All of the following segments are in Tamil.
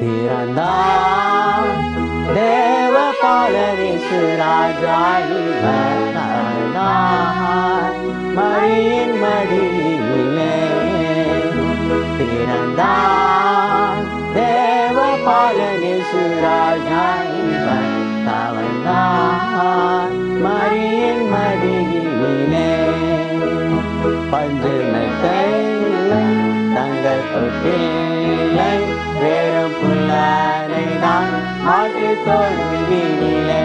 பிறந்தான் தேவ பாலரிசு ராஜாயி வந்தான் மடியிலே பிறந்தான் தேவ பாலனிசு ராஜாயி வந்தான் மடியிலே பஞ்சு மெத்தையிலை தங்க தொட்டிலை வேறும் புல்லாரை தான் மாட்டு தோல்வியிலே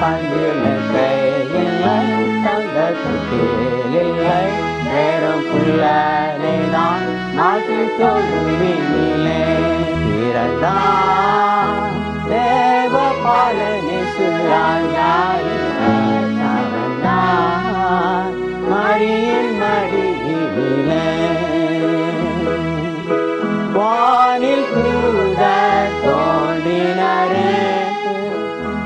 பஞ்சு மெத்தையிலை தங்க தொட்டிலை வேறும் புல்லாரை தான் மாட்டு தோல்வியிலே பிறந்தான் தேவ பாலனி சுராஜாய்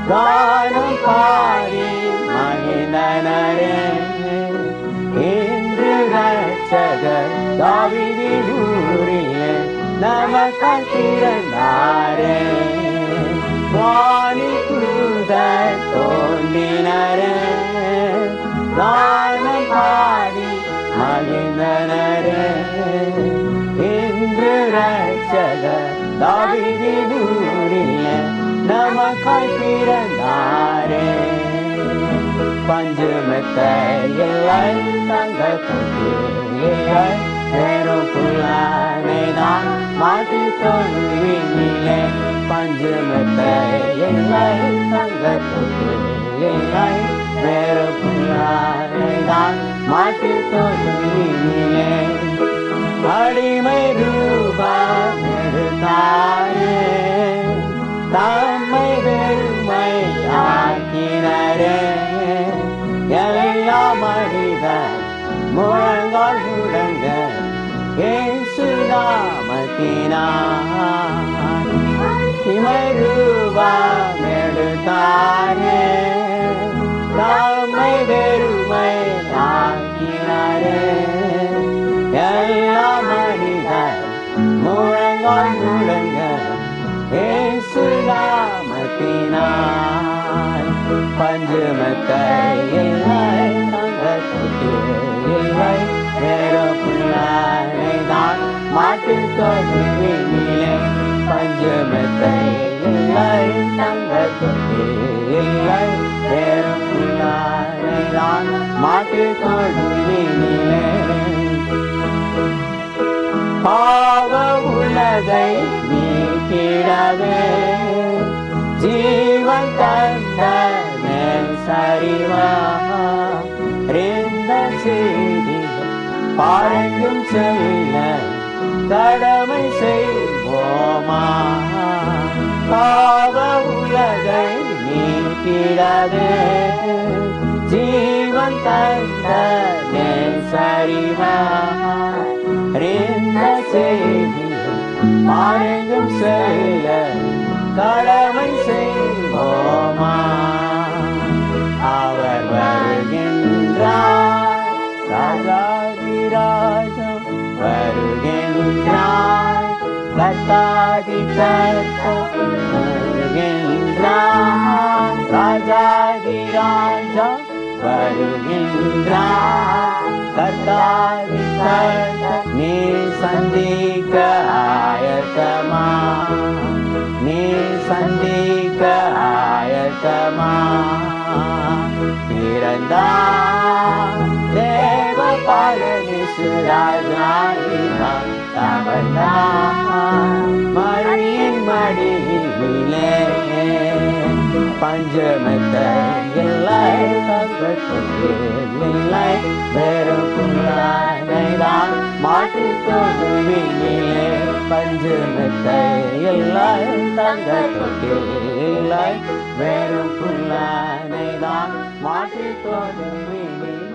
கானம் பாடி மகிழ்ந்தனரே இன்று ரட்சகர் தாவிதின் ஊரிலே நமக்காய் பிறந்தாரே வானில் கூட தோன்றினரே கானம் பாடி இன்று நமக்காய் பிறந்தாரே பஞ்சுமெத்த இல்லை தங்க இல்லை வேறும் புல்லானே தான் மாட்டி தொழுவினிலே. பஞ்சுமெத்த இல்லை தங்க இல்லை வேறு புல்லானே தான் மாட்டி தொழுவினிலே. அடிமை ரூபா எடுத்தாரே. தம்மை முழங்கால் முழங்க ஏசு நாமத்தினார் இமை வெறுமை ஆக்கினரே எல்லா மனிதர் முழங்கால் முழங்க ஏசு நாமத்தினார் பஞ்சுமத்தை நீக்கிடவே ஜீவன் தந்த சரிவா. ரெந்த செய்தி பாருங்கும் செல்ல கடமை செய்வோமா. பாவ உலகை நீக்கிடவே ஜீவன் தந்த சரிவா. ரெந்த செய்தி மாறெங்கும் செய்ய கடமை செய்வோமா? அவர் வருகின்றார். ராஜாதிராஜம் வருகின்றார். கத்தாதி வருகின்றார். ராஜாதிராஜம் வருகின்றார். கத்தாதி நீ சந்திக்க பிறந்தா தேவ பாலனி சுராஜாயிதான் தவந்தா மரியின் மடியிலே பஞ்சமத்தை இல்லை தங்கத்தில்லை வெறும் புல்லானைதான் மாட்டி தொழுவினிலே பஞ்சமத்தை இல்லை மாட்டி தொழுவினிலே